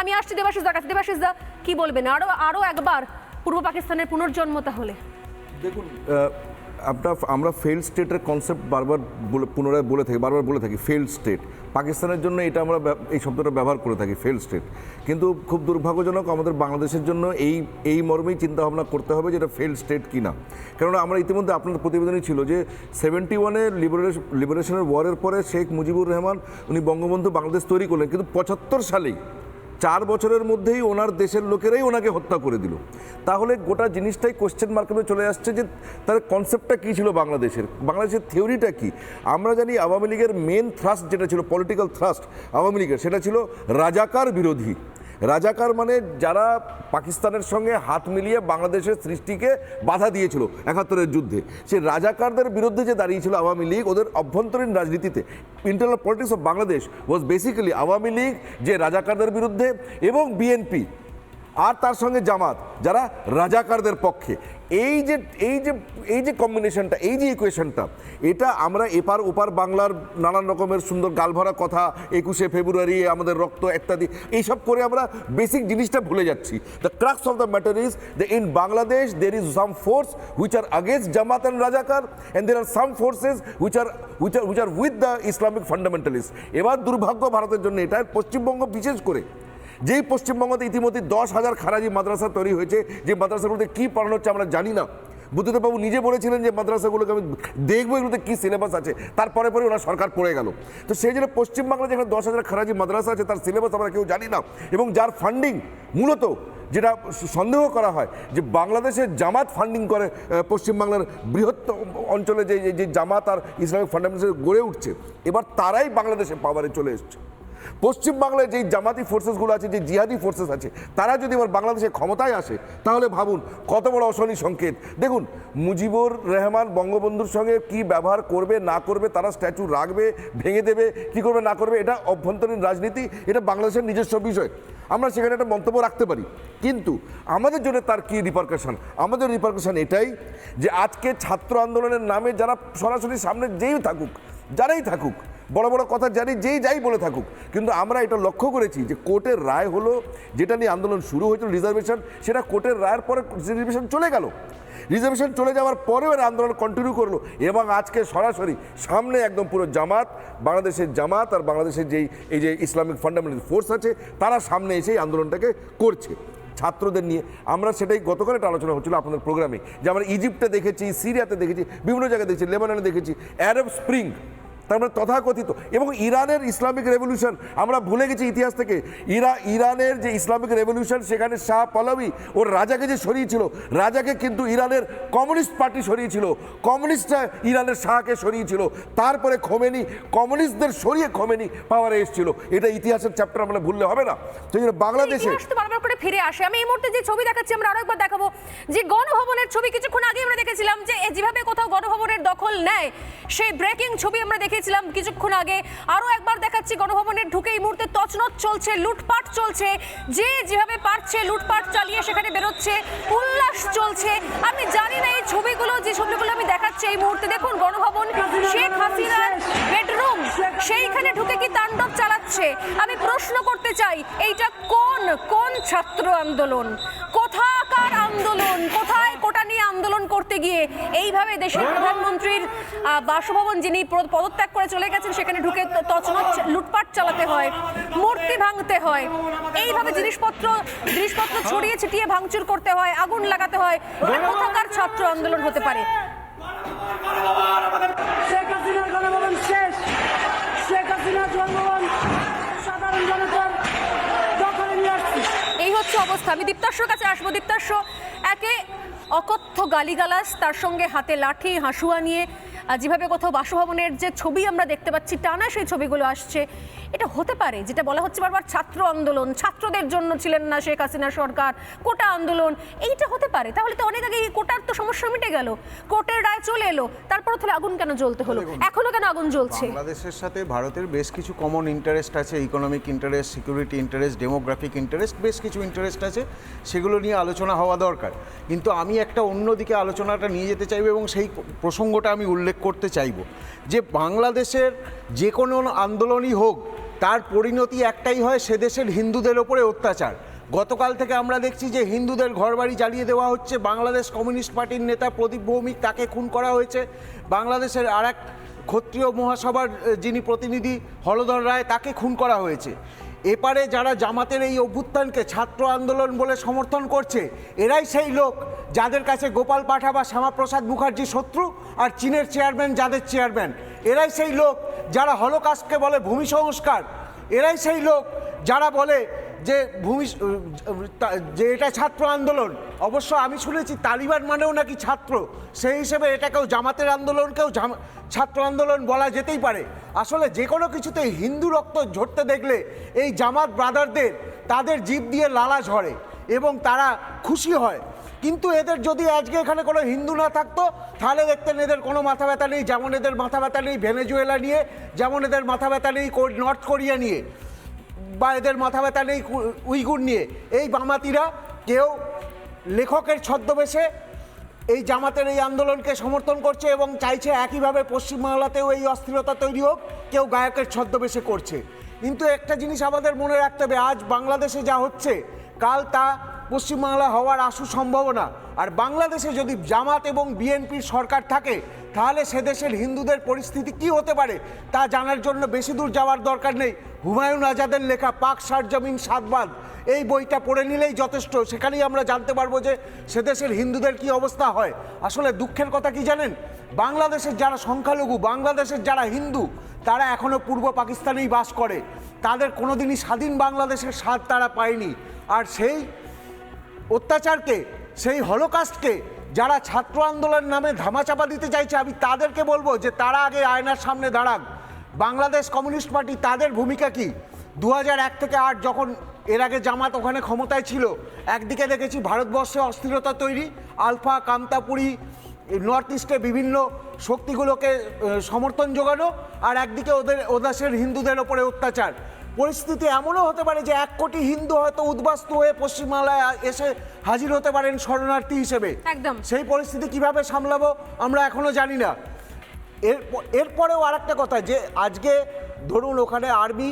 আমি আসছি, দেবাশিস দা, কাছে দেবাশিস দা। কি বলবেন? আরও আরও একবার পূর্ব পাকিস্তানের পুনর্জন্ম তাহলে। দেখুন আপনার, আমরা ফেল্ড স্টেটের কনসেপ্ট বারবার বলে, পুনরায় বলে থাকি, বারবার বলে থাকি ফেল্ড স্টেট পাকিস্তানের জন্য এটা আমরা এই শব্দটা ব্যবহার করে থাকি ফেল্ড স্টেট কিন্তু খুব দুর্ভাগ্যজনক আমাদের বাংলাদেশের জন্য এই এই মর্মেই চিন্তাভাবনা করতে হবে যে এটা ফেল্ড স্টেট কিনা। কেননা আমরা ইতিমধ্যে আপনার প্রতিবেদনই ছিল যে সেভেন্টি ওয়ানে লিবারেশন লিবারেশনের ওয়ারের পরে শেখ মুজিবুর রহমান, উনি বঙ্গবন্ধু বাংলাদেশ তৈরি করলেন। কিন্তু পঁচাত্তর সালেই চার বছরের মধ্যেই ওনার দেশের লোকেরাই ওনাকে হত্যা করে দিল। তাহলে গোটা জিনিসটাই কোশ্চেন মার্কেটে চলে আসছে যে তার কনসেপ্টটা কী ছিল বাংলাদেশের? বাংলাদেশের থিওরিটা কি? আমরা জানি আওয়ামী লীগের মেন থ্রাস্ট যেটা ছিল পলিটিক্যাল থ্রাস্ট আওয়ামী লীগের, সেটা ছিল রাজাকার বিরোধী। রাজাকার মানে যারা পাকিস্তানের সঙ্গে হাত মিলিয়ে বাংলাদেশের সৃষ্টিকে বাধা দিয়েছিল একাত্তরের যুদ্ধে, সে রাজাকারদের বিরুদ্ধে যে দাঁড়িয়েছিল আওয়ামী লীগ, ওদের অভ্যন্তরীণ রাজনীতিতে internal politics of Bangladesh was basically Awami League যে রাজাকারদের বিরুদ্ধে এবং বিএনপি আর তার সঙ্গে জামাত, যারা রাজাকারদের পক্ষে। এই যে এই যে এই যে কম্বিনেশনটা এই যে ইকুয়েশনটা এটা আমরা এপার ওপার বাংলার নানান রকমের সুন্দর গালভরা কথা, একুশে ফেব্রুয়ারি, আমাদের রক্ত ইত্যাদি, এইসব করে আমরা বেসিক জিনিসটা ভুলে যাচ্ছি। The crux of the matter is the in Bangladesh there is some force which are against Jamaat and razakar and there are some forces which are which are which are with the Islamic fundamentalist এবার দুর্ভাগ্য ভারতের জন্য, এটা পশ্চিমবঙ্গ বিশেষ করে। যেই পশ্চিমবঙ্গতে ইতিমধ্যে দশ হাজার খারাজি মাদ্রাসা তৈরি হয়েছে, যে মাদ্রাসাগুলোতে কী পড়ানো হচ্ছে আমরা জানি না। বুদ্ধদেববাবু নিজে বলেছিলেন যে মাদ্রাসাগুলোকে আমি দেখব এগুলোতে কী সিলেবাস আছে। তারপরে পরে ওরা সরকার পড়ে গেল। তো সেই জন্য পশ্চিমবাংলায় যেখানে দশ হাজার খারাজি মাদ্রাসা আছে, তার সিলেবাস আমরা কেউ জানি না। এবং যার ফান্ডিং মূলত যেটা সন্দেহ করা হয়, যে বাংলাদেশের জামাত ফান্ডিং করে পশ্চিমবাংলার বৃহত্তম অঞ্চলে যে- যে জামাত আর ইসলামিক ফান্ডামেন্টাল গড়ে উঠছে, এবার তারাই বাংলাদেশে পাওয়ারে চলে এসছে। পশ্চিমবাংলায় যেই জামাতি ফোর্সেসগুলো আছে, যে জিহাদি ফোর্সেস আছে, তারা যদি এবার বাংলাদেশে ক্ষমতায় আসে, তাহলে ভাবুন কত বড় অশনি সংকেত। দেখুন, মুজিবুর রহমান বঙ্গবন্ধুর সঙ্গে কি ব্যবহার করবে, না করবে, তারা স্ট্যাচু রাখবে, ভেঙে দেবে, কি করবে, না করবে, এটা অভ্যন্তরীণ রাজনীতি, এটা বাংলাদেশের নিজস্ব বিষয়। আমরা সেখানে একটা মন্তব্য রাখতে পারি। কিন্তু আমাদের জন্য তার কি রিপার্কেশন আমাদের রিপার্কেশন এটাই যে আজকে ছাত্র আন্দোলনের নামে যারা সরাসরি সামনে যেই থাকুক, যারাই থাকুক বড় বড় কথা জানি, যেই যাই বলে থাকুক। কিন্তু আমরা এটা লক্ষ্য করেছি যে কোর্টের রায় হলো, যেটা নিয়ে আন্দোলন শুরু হয়েছিল, রিজার্ভেশন, সেটা কোর্টের রায়ের পরে রিজার্ভেশন চলে গেল। রিজার্ভেশন চলে যাওয়ার পরেও এরা আন্দোলন কন্টিনিউ করল এবং আজকে সরাসরি সামনে একদম পুরো জামাত, বাংলাদেশের জামাত আর বাংলাদেশের যেই, এই যে ইসলামিক ফান্ডামেন্টাল ফোর্স আছে, তারা সামনে এসে আন্দোলনটাকে করছে। ছাত্রদের নিয়ে আমরা সেটাই গতকাল একটা আলোচনা হচ্ছিল আপনাদের প্রোগ্রামে যে আমরা ইজিপ্টে দেখেছি সিরিয়াতে দেখেছি, বিভিন্ন জায়গায় দেখেছি লেবাননে দেখেছি অ্যারব স্প্রিং তার মানে তথাকথিত। এবং ইরানের ইসলামিক রেভলিউশন, আমরা ভুলে গেছি ইতিহাস থেকে। ইরা, ইরানের যে ইসলামিক রেভলিউশন, সেখানে শাহ পলাবি ওর রাজাকে যে সরিয়েছিল, রাজাকে কিন্তু ইরানের কমিউনিস্ট পার্টি সরিয়েছিল। কমিউনিস্টরা ইরানের শাহকে সরিয়েছিল। তারপরে খোমেনি, কমিউনিস্টদের সরিয়ে খোমেনি পাওয়ারে এসেছিল। এটা ইতিহাসের চ্যাপ্টার আমরা ভুললে হবে না। জন্য বাংলাদেশে তো বারবার করে ফিরে আসে। আমি এই মুহূর্তে যে ছবি দেখাচ্ছি, আমরা আরও একবার দেখাবো। যে গণভবনের ছবি, কিছুক্ষণ আগে আমরা দেখেছিলাম যে যেভাবে কোথাও গণভবনের দখল নেয়, সেই ব্রেকিং ছবি আমরা দেখেছিলাম কিছুক্ষণ আগে আরও একবার দেখাচ্ছি গণভবনের ঢুকে এই মুহূর্তে তছনছ চলছে, লুটপাট চলছে। যে যেভাবে পারছে লুটপাট চালিয়ে সেখানে বেরোচ্ছে, উল্লাস চলছে। আমি জানি না এই ছবিগুলো, যে ছবিগুলো আমি দেখাচ্ছি এই মুহূর্তে। দেখুন, গণভবন, শেখ হাসিনার বেডরুম, সেইখানে ঢুকে কি তাণ্ডব চালাচ্ছে? আমি প্রশ্ন করতে চাই, এইটা কোন কোন ছাত্র আন্দোলন? করতে গিয়ে এইভাবে দেশের প্রধানমন্ত্রীর বাসভবন যিনি পদত্যাগ করে চলে গেছেন সেখানে ঢুকে তছনছ লুটপাট চালাতে হয় মূর্তি ভাঙতে হয় এইভাবে জিনিসপত্র জিনিসপত্র ছড়িয়ে ছিটিয়ে ভাঙচুর করতে হয় আগুন লাগাতে হয় কোথাকার ছাত্র আন্দোলন হতে পারে? শেখ হাসিনার গণভবন শেষ। শেখ হাসিনার জন্মভবন সাধারণ জনতার দখলে নিয়ে আসছি। এই হচ্ছে অবস্থা। আমি দীপ্তাশ্বর কাছে আসব। দীপ্তাশ্ব একে অকথ্য গালিগালাজ তার সঙ্গে হাতে লাঠি হাসুয়া নিয়ে যেভাবে কোথাও বাসভবনের যে ছবি আমরা দেখতে পাচ্ছি টানা সেই ছবিগুলো আসছে। এটা হতে পারে যেটা বলা হচ্ছে বারবার ছাত্র আন্দোলন। ছাত্রদের জন্য ছিলেন না শেখ হাসিনা সরকার কোটা আন্দোলন এইটা হতে পারে। তাহলে তো অনেক আগে এই কোটার তো সমস্যা মিটে গেল। কোর্টের রায় চলে এলো তারপর তাহলে আগুন কেন জ্বলতে হলো? এখনও কেন আগুন জ্বলছে? বাংলাদেশের সাথে ভারতের বেশ কিছু কমন ইন্টারেস্ট আছে economic interest security interest demographic interest বেশ কিছু ইন্টারেস্ট আছে সেগুলো নিয়ে আলোচনা হওয়া দরকার। কিন্তু আমি একটা অন্যদিকে আলোচনাটা নিয়ে যেতে চাইব এবং সেই প্রসঙ্গটা আমি উল্লেখ করতে চাইব। যে বাংলাদেশের যে কোনো আন্দোলনই হোক, তার পরিণতি একটাই হয় সে দেশের হিন্দুদের ওপরে অত্যাচার। গতকাল থেকে আমরা দেখছি যে হিন্দুদের ঘরবাড়ি জ্বালিয়ে দেওয়া হচ্ছে। বাংলাদেশ কমিউনিস্ট পার্টির নেতা প্রদীপ ভৌমিক তাকে খুন করা হয়েছে। বাংলাদেশের আর এক ক্ষত্রিয় মহাসভার যিনি প্রতিনিধি হলধর রায়, তাকে খুন করা হয়েছে। এপারে যারা জামাতের এই অভ্যুত্থানকে ছাত্র আন্দোলন বলে সমর্থন করছে, এরাই সেই লোক যাদের কাছে গোপাল পাঠা বা শ্যামাপ্রসাদ মুখার্জি শত্রু। আর চীনের চেয়ারম্যান যাদের চেয়ারম্যান এরাই সেই লোক যারা হলোকাস্টকে বলে ভূমি সংস্কার। এরাই সেই লোক যারা বলে যে ভূমি, যে এটা ছাত্র আন্দোলন। অবশ্য আমি শুনেছি তালিবান মানেও নাকি ছাত্র। সেই হিসেবে এটাকেও জামাতের আন্দোলনকেও ছাত্র আন্দোলন বলা যেতেই পারে। আসলে যে কোনো কিছুতে হিন্দু রক্ত ঝরতে দেখলে এই জামাত ব্রাদারদের তাদের জীব দিয়ে লালা ঝরে এবং তারা খুশি হয়। কিন্তু এদের যদি আজকে এখানে কোনো হিন্দু না থাকতো, তাহলে দেখতেন এদের কোনো মাথা ব্যথা নেই, যেমন এদের মাথা ব্যথা নেই ভেনেজুয়েলা নিয়ে, যেমন এদের মাথা ব্যথা নেই নর্থ কোরিয়া নিয়ে, বা এদের মাথা ব্যথা নেই উইগুর নিয়ে। এই বামাতিরা কেউ লেখকের ছদ্মবেশে এই জামাতের এই আন্দোলনকে সমর্থন করছে এবং চাইছে একইভাবে পশ্চিমবাংলাতেও এই অস্থিরতা তৈরি হোক, কেউ গায়কের ছদ্মবেশে করছে। কিন্তু একটা জিনিস আমাদের মনে রাখতে হবে, আজ বাংলাদেশে যা হচ্ছে, কাল তা পশ্চিমবাংলা হওয়ার আশু সম্ভাবনা। আর বাংলাদেশে যদি জামাত এবং বিএনপির সরকার থাকে, তাহলে সে দেশের হিন্দুদের পরিস্থিতি কি হতে পারে, তা জানার জন্য বেশি দূর যাওয়ার দরকার নেই। হুমায়ুন আজাদের লেখা পাক সারজমিন সাতবাদ এই বইটা পড়ে নিলেই যথেষ্ট। সেখানেই আমরা জানতে পারব যে সে দেশের হিন্দুদের কি অবস্থা হয়। আসলে দুঃখের কথা কি জানেন? বাংলাদেশের যারা সংখ্যালঘু, বাংলাদেশের যারা হিন্দু, তারা এখনও পূর্ব পাকিস্তানেই বাস করে। তাদের কোনোদিনই স্বাধীন বাংলাদেশের স্বাদ তারা পায়নি। আর সেই অত্যাচারকে, সেই হলোকাস্টকে যারা ছাত্র আন্দোলন নামে ধামাচাপা দিতে চাইছে, আমি তাদেরকে বলব যে তারা আগে আয়নার সামনে দাঁড়াক। বাংলাদেশ কমিউনিস্ট পার্টি তাদের ভূমিকা কি? দু এক থেকে আট যখন এর আগে জামাত ওখানে ক্ষমতায় ছিল, একদিকে দেখেছি ভারতবর্ষে অস্থিরতা তৈরি, আলফা কামতাপুরি নর্থ ইস্টে বিভিন্ন শক্তিগুলোকে সমর্থন যোগানো আর একদিকে ওদের ওদেশের হিন্দুদের ওপরে অত্যাচার। পরিস্থিতি এমনও হতে পারে যে এক কোটি হিন্দু হয়তো উদ্বাস্তু হয়ে পশ্চিমবাংলায় এসে হাজির হতে পারেন শরণার্থী হিসেবে। একদম। সেই পরিস্থিতি কীভাবে সামলাবো আমরা এখনও জানি না। এর এরপরেও আর একটা কথা যে আজকে ধরুন ওখানে আর্মি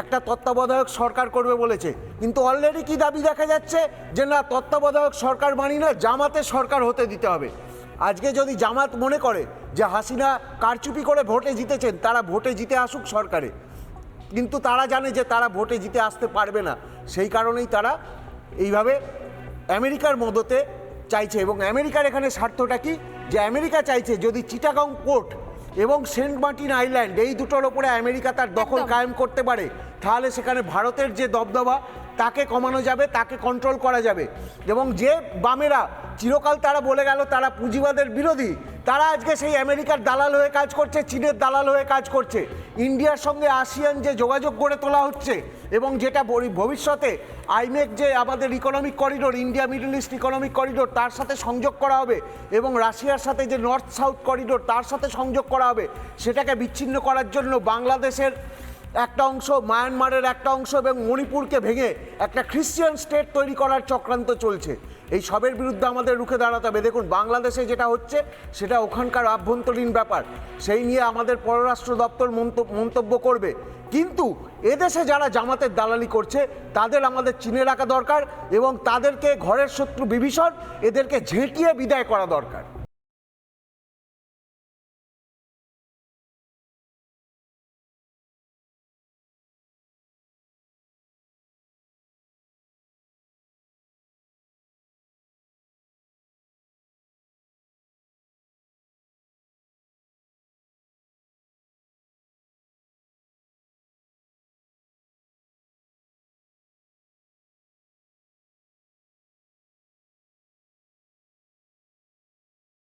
একটা তত্ত্বাবধায়ক সরকার করবে বলেছে কিন্তু অলরেডি কি দাবি দেখা যাচ্ছে যে না তত্ত্বাবধায়ক সরকার মানি না জামাতের সরকার হতে দিতে হবে। আজকে যদি জামাত মনে করে যে হাসিনা কারচুপি করে ভোটে জিতেছেন তারা ভোটে জিতে আসুক সরকারে। কিন্তু তারা জানে যে তারা ভোটে জিতে আসতে পারবে না। সেই কারণেই তারা এইভাবে আমেরিকার মদতে চাইছে এবং আমেরিকার এখানে স্বার্থটা কি? যে আমেরিকা চাইছে যদি চিটাগাং পোর্ট এবং সেন্ট মার্টিন আইল্যান্ড এই দুটোর ওপরে আমেরিকা তার দখল। কায়েম করতে পারে তাহলে সেখানে ভারতের যে দবদবা তাকে কমানো যাবে তাকে কন্ট্রোল করা যাবে। এবং যে বামেরা চিরকাল তারা বলে গেল তারা পুঁজিবাদের বিরোধী তারা আজকে সেই আমেরিকার দালাল হয়ে কাজ করছে, চীনের দালাল হয়ে কাজ করছে। ইন্ডিয়ার সঙ্গে আসিয়ান যে যোগাযোগ গড়ে তোলা হচ্ছে এবং যেটা ভবিষ্যতে আইমেক যে আমাদের economic corridor India Middle East economic corridor তার সাথে সংযোগ করা হবে এবং রাশিয়ার সাথে যে নর্থ সাউথ করিডোর তার সাথে সংযোগ করা হবে, সেটাকে বিচ্ছিন্ন করার জন্য বাংলাদেশের একটা অংশ মায়ানমারের একটা অংশ এবং মণিপুরকে ভেঙে একটা খ্রিশ্চান স্টেট তৈরি করার চক্রান্ত চলছে। এই সবের বিরুদ্ধে আমাদের রুখে দাঁড়াতে হবে। দেখুন, বাংলাদেশে যেটা হচ্ছে, সেটা ওখানকার আভ্যন্তরীণ ব্যাপার। সেই নিয়ে আমাদের পররাষ্ট্র দপ্তর মন্তব্য করবে। কিন্তু এদেশে যারা জামাতের দালালি করছে, তাদের আমাদের চিনে রাখা দরকার এবং তাদেরকে ঘরের শত্রু বিভীষণ, এদেরকে ঝেঁটিয়ে বিদায় করা দরকার।